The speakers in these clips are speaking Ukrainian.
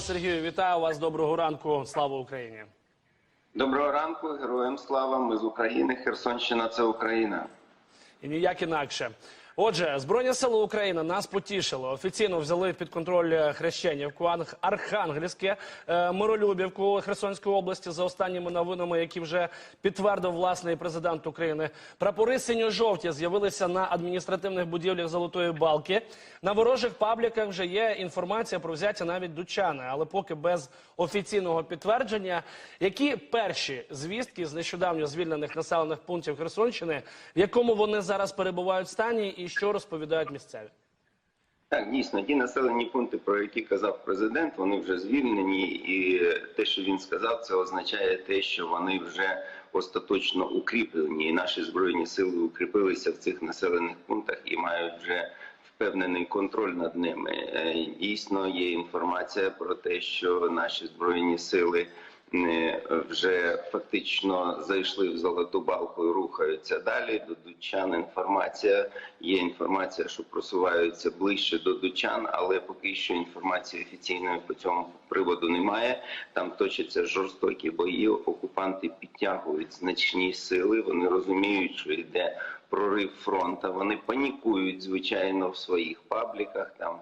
Сергію, вітаю вас. Доброго ранку. Слава Україні. Доброго ранку, героям слава. Ми з України. Херсонщина це Україна. І ніяк інакше. Отже, Збройні сили України нас потішили. Офіційно взяли під контроль е, Хрещенівку, Анг- Архангельське, е, Миролюбівку Херсонської області за останніми новинами, які вже підтвердив власний президент України. Прапори синьо-жовті з'явилися на адміністративних будівлях Золотої Балки. На ворожих пабліках вже є інформація про взяття навіть Дучани, але поки без офіційного підтвердження. Які перші звістки з нещодавньо звільнених населених пунктів Херсонщини, в якому вони зараз перебувають в стані, і що розповідають місцеві? Так, дійсно, ті населені пункти, про які казав президент, вони вже звільнені, і те, що він сказав, це означає те, що вони вже остаточно укріплені, і наші збройні сили укріпилися в цих населених пунктах і мають вже впевнений контроль над ними. Е, Дійсно, є інформація про те, що наші збройні сили. Вже фактично зайшли в золоту балку і рухаються далі. До Дучан інформація є інформація, що просуваються ближче до Дучан, але поки що інформації офіційної по цьому приводу немає. Там точаться жорстокі бої. Окупанти підтягують значні сили. Вони розуміють, що йде прорив фронта. Вони панікують звичайно в своїх пабліках. Там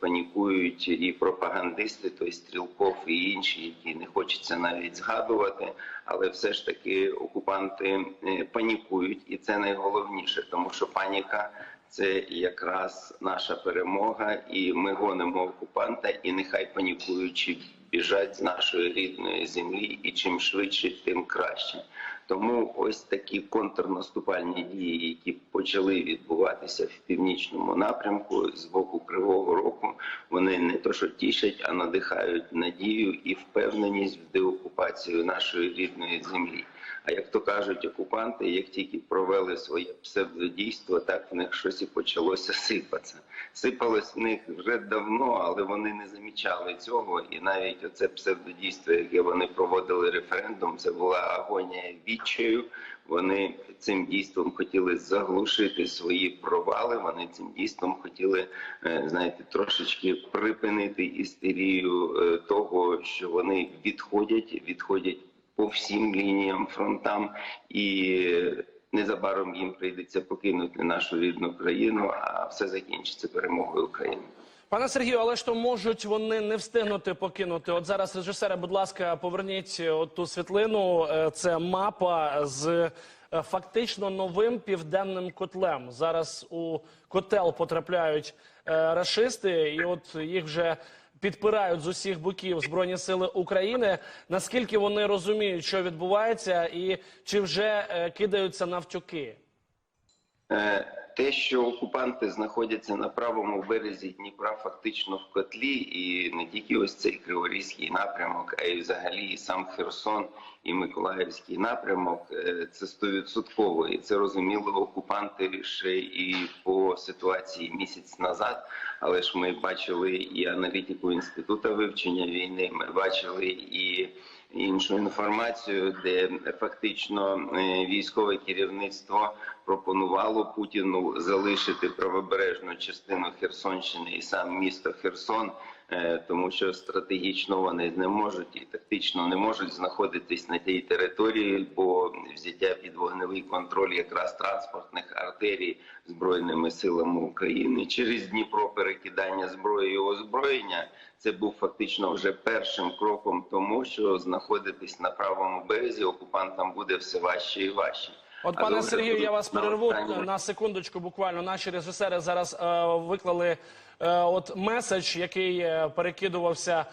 панікують і пропагандисти, той Стрілков і інші, які не хочеться навіть згадувати, але все ж таки окупанти е, панікують, і це найголовніше, тому що паніка. Це якраз наша перемога, і ми гонимо окупанта, і нехай панікуючи біжать з нашої рідної землі, і чим швидше, тим краще. Тому ось такі контрнаступальні дії, які почали відбуватися в північному напрямку з боку Кривого Року, вони не то що тішать, а надихають надію і впевненість в деокупацію нашої рідної землі. А як то кажуть окупанти, як тільки провели своє псевдодійство, так в них щось і почалося сипатися. Сипалось в них вже давно, але вони не замічали цього. І навіть оце псевдодійство, яке вони проводили референдум, це була агонія відчаю. Вони цим дійством хотіли заглушити свої провали. Вони цим дійством хотіли, е, знаєте, трошечки припинити істерію е, того, що вони відходять, відходять по всім лініям фронтам, і незабаром їм прийдеться покинути нашу рідну країну, а все закінчиться перемогою України. Пане Сергію, але ж то можуть вони не встигнути покинути. От зараз режисера, будь ласка, поверніть от ту світлину. Е, Це мапа з е, фактично новим південним котлем. Зараз у котел потрапляють е, рашисти, і от їх вже підпирають з усіх боків Збройні Сили України. Наскільки вони розуміють, що відбувається, і чи вже е, кидаються навтюки? Е, Те, що окупанти знаходяться на правому березі Дніпра, фактично в котлі, і не тільки ось цей Криворізький напрямок, а й взагалі сам Херсон і Миколаївський напрямок, е, це стовідсотково. І це розуміли окупанти ще і по ситуації місяць назад. Але ж ми бачили і аналітику інституту вивчення війни. Ми бачили і іншу інформацію, де фактично е, військове керівництво пропонувало Путіну залишити правобережну частину Херсонщини і сам місто Херсон, тому що стратегічно вони не можуть і тактично не можуть знаходитись на тій території, бо взяття під вогневий контроль якраз транспортних артерій збройними силами України через Дніпро перекидання зброї і озброєння. Це був фактично вже першим кроком тому, що знаходитись на правому березі окупантам буде все важче і важче. От, А пане добре, Сергію, я вас перерву останнє. на секундочку. Буквально наші режисери зараз е, виклали е, от меседж, який е, перекидувався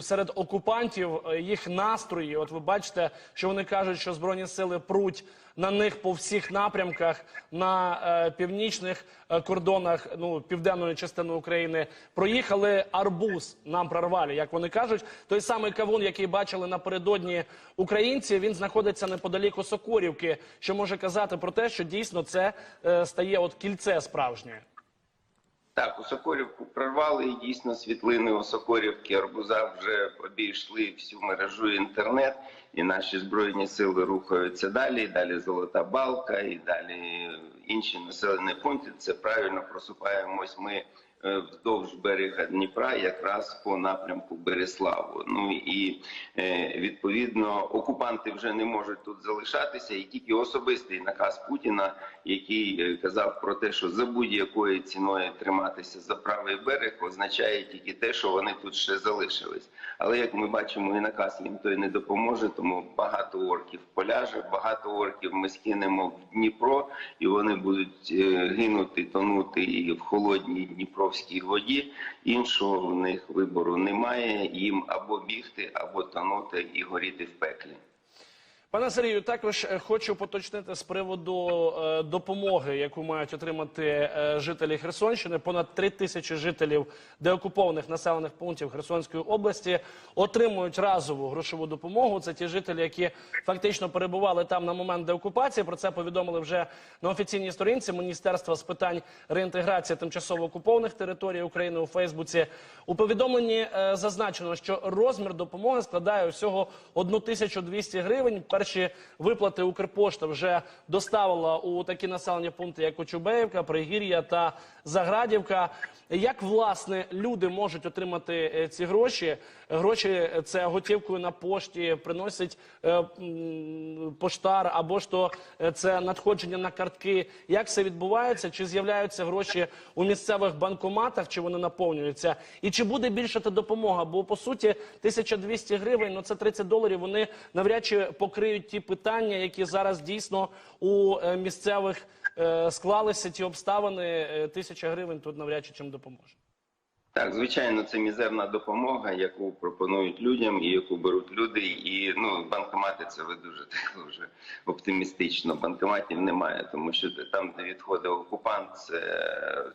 серед окупантів, е, їх настрої. От ви бачите, що вони кажуть, що збройні сили пруть на них по всіх напрямках на е, північних е, кордонах, ну південної частини України. Проїхали арбуз, нам прорвали, як вони кажуть. Той самий кавун, який бачили напередодні українці, він знаходиться неподалік Сокорівки, що може казати про те, що дійсно це е, стає от кільце справжнє. Так, у Сокорівку прорвали і дійсно світлини у Сокорівки арбуза вже обійшли всю мережу інтернет, і наші збройні сили рухаються далі. і Далі Золота Балка, і далі інші населені пункти. Це правильно просуваємось ми вздовж берега Дніпра, якраз по напрямку Береславу. Ну і е, відповідно окупанти вже не можуть тут залишатися, і тільки особистий наказ Путіна, який е, казав про те, що за будь-якою ціною триматися за правий берег, означає тільки те, що вони тут ще залишились. Але як ми бачимо, і наказ їм той не допоможе, тому багато орків поляже, багато орків ми скинемо в Дніпро, і вони будуть е, гинути, тонути і в холодній дніпровській воді. Іншого в них вибору немає. Їм або бігти, або тонути і горіти в пеклі. Пане Сергію, також е, хочу поточнити з приводу е, допомоги, яку мають отримати е, жителі Херсонщини. Понад три тисячі жителів деокупованих населених пунктів Херсонської області отримують разову грошову допомогу. Це ті жителі, які фактично перебували там на момент деокупації. Про це повідомили вже на офіційній сторінці Міністерства з питань реінтеграції тимчасово окупованих територій України у Фейсбуці. У повідомленні зазначено, що розмір допомоги складає усього 1200 гривень. Перші виплати Укрпошта вже доставила у такі населені пункти, як Кочубеївка, Пригір'я та Заградівка. Як власне люди можуть отримати е, ці гроші? Гроші це готівкою на пошті приносить е, поштар, або ж то е, це надходження на картки. Як це відбувається? Чи з'являються гроші у місцевих банкоматах, чи вони наповнюються? І чи буде більшати допомога? Бо по суті 1200 гривень, ну це 30 доларів. Вони навряд чи покриють ті питання, які зараз дійсно у е, місцевих е, склалися ті обставини. Тисяча гривень тут навряд чи чим допоможе. Так, звичайно, це мізерна допомога, яку пропонують людям і яку беруть люди. І ну банкомати це ви дуже так дуже оптимістично. Банкоматів немає, тому що там, де відходить окупант, це,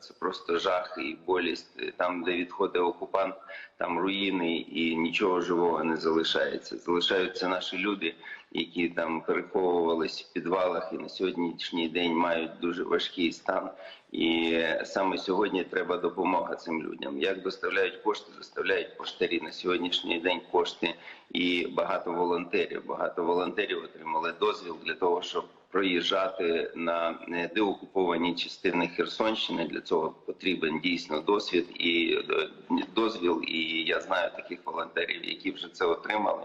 це просто жах і болість. Там, де відходить окупант, там руїни і нічого живого не залишається. Залишаються наші люди, які там переховувались в підвалах і на сьогоднішній день мають дуже важкий стан. І саме сьогодні треба допомога цим людям. Як доставляють кошти, доставляють поштарі на сьогоднішній день кошти і багато волонтерів. Багато волонтерів отримали дозвіл для того, щоб проїжджати на е, деокуповані частини Херсонщини. Для цього потрібен дійсно досвід і е, дозвіл. І я знаю таких волонтерів, які вже це отримали.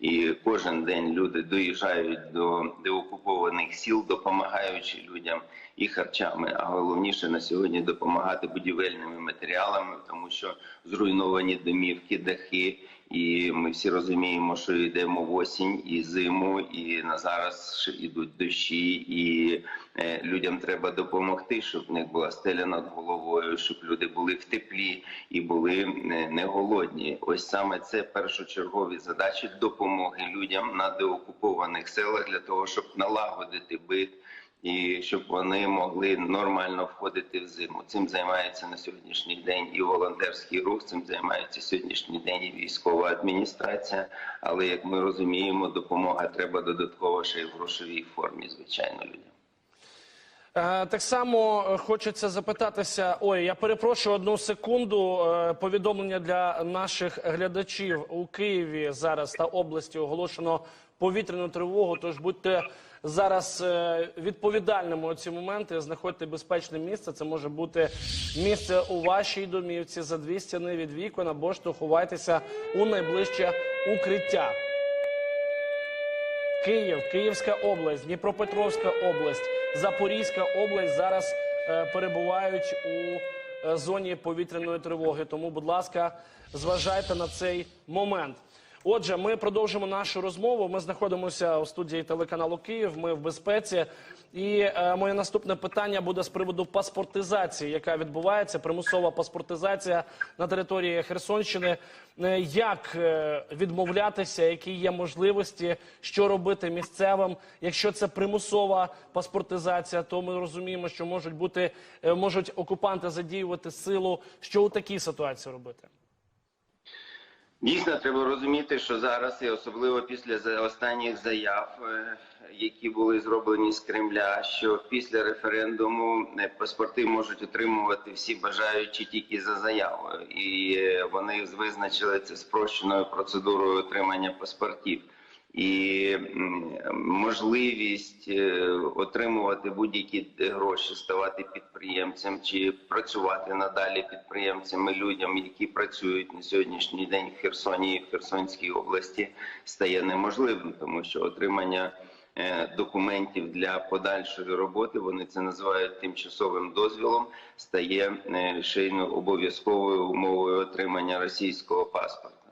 І кожен день люди доїжджають до деокупованих сіл, допомагаючи людям і харчами, а головніше на сьогодні допомагати будівельними матеріалами, тому що зруйновані домівки, дахи. І ми всі розуміємо, що йдемо в осінь і зиму, і на зараз ще йдуть дощі, і е, людям треба допомогти, щоб в них була стеля над головою, щоб люди були в теплі і були е, не голодні. Ось саме це першочергові задачі допомоги людям на деокупованих селах для того, щоб налагодити бит і щоб вони могли нормально входити в зиму. Цим займається на сьогоднішній день і волонтерський рух. Цим займається сьогоднішній день і військова адміністрація. Але як ми розуміємо, допомога треба додатково ще й в грошовій формі, звичайно, людям. Е, Так само е, хочеться запитатися. Ой, я перепрошую одну секунду. Е, Повідомлення для наших глядачів у Києві зараз та області оголошено повітряну тривогу. Тож будьте зараз е, відповідальними ці моменти. Знаходьте безпечне місце. Це може бути місце у вашій домівці за дві стіни від вікон або ж то ховайтеся у найближче укриття. Київ, Київська область, Дніпропетровська область, Запорізька область зараз е, перебувають у е, зоні повітряної тривоги. Тому, будь ласка, зважайте на цей момент. Отже, ми продовжимо нашу розмову. Ми знаходимося у студії телеканалу Київ. Ми в безпеці. І е, моє наступне питання буде з приводу паспортизації, яка відбувається, примусова паспортизація на території Херсонщини. Е, Як е, відмовлятися, які є можливості, що робити місцевим? Якщо це примусова паспортизація, то ми розуміємо, що можуть бути е, можуть окупанти задіювати силу. Що у такій ситуації робити? Дійсно, треба розуміти, що зараз, і особливо після останніх заяв, е, які були зроблені з Кремля, що після референдуму е, паспорти можуть отримувати всі бажаючі тільки за заявою, і е, вони визначили це спрощеною процедурою отримання паспортів. І можливість е, отримувати будь-які гроші, ставати підприємцем чи працювати надалі підприємцями людям, які працюють на сьогоднішній день в Херсоні і в Херсонській області, стає неможливим, тому що отримання е, документів для подальшої роботи вони це називають тимчасовим дозвілом, стає е, ще обов'язковою умовою отримання російського паспорта.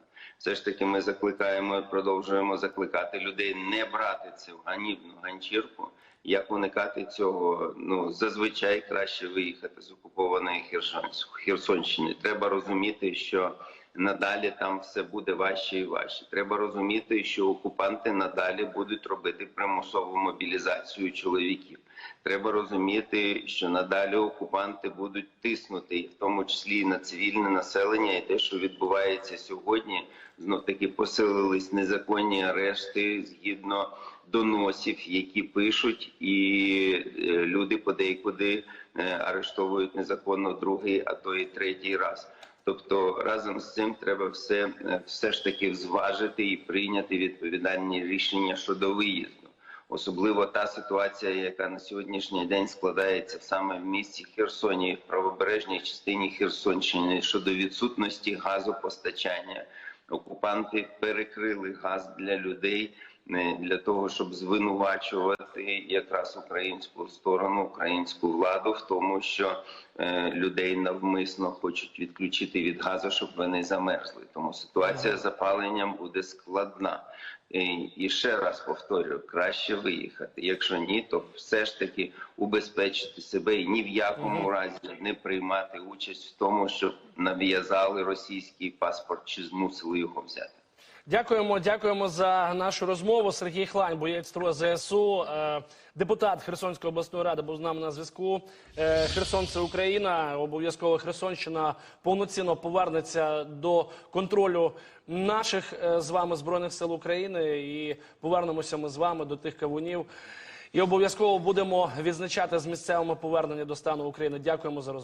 Все ж таки, ми закликаємо і продовжуємо закликати людей не брати цю ганібну ганчірку. Як уникати цього? Ну зазвичай краще виїхати з окупованої Херсонщини. Треба розуміти, що надалі там все буде важче і важче. Треба розуміти, що окупанти надалі будуть робити примусову мобілізацію чоловіків. Треба розуміти, що надалі окупанти будуть тиснути, в тому числі і на цивільне населення, і те, що відбувається сьогодні, знов таки посилились незаконні арешти згідно доносів, які пишуть, і е, люди подейкуди е, арештовують незаконно другий, а то і третій раз. Тобто разом з цим треба все, е, все ж таки зважити і прийняти відповідальні рішення щодо виїзду. Особливо та ситуація, яка на сьогоднішній день складається саме в місті Херсоні в правобережній частині Херсонщини щодо відсутності газопостачання. Окупанти перекрили газ для людей для того, щоб звинувачувати якраз українську сторону, українську владу в тому, що е, людей навмисно хочуть відключити від газу, щоб вони замерзли. Тому ситуація з запаленням буде складна. І ще раз повторюю, краще виїхати. Якщо ні, то все ж таки убезпечити себе і ні в якому разі не приймати участь в тому, щоб нав'язали російський паспорт чи змусили його взяти. Дякуємо, дякуємо за нашу розмову. Сергій Хлань, боєць ТРО ЗСУ, е, депутат Херсонської обласної ради, був з нами на зв'язку. Е, Херсон це Україна. Обов'язково Херсонщина повноцінно повернеться до контролю наших е, з вами збройних сил України. І повернемося ми з вами до тих кавунів. І обов'язково будемо відзначати з місцевими повернення до стану України. Дякуємо за розмову.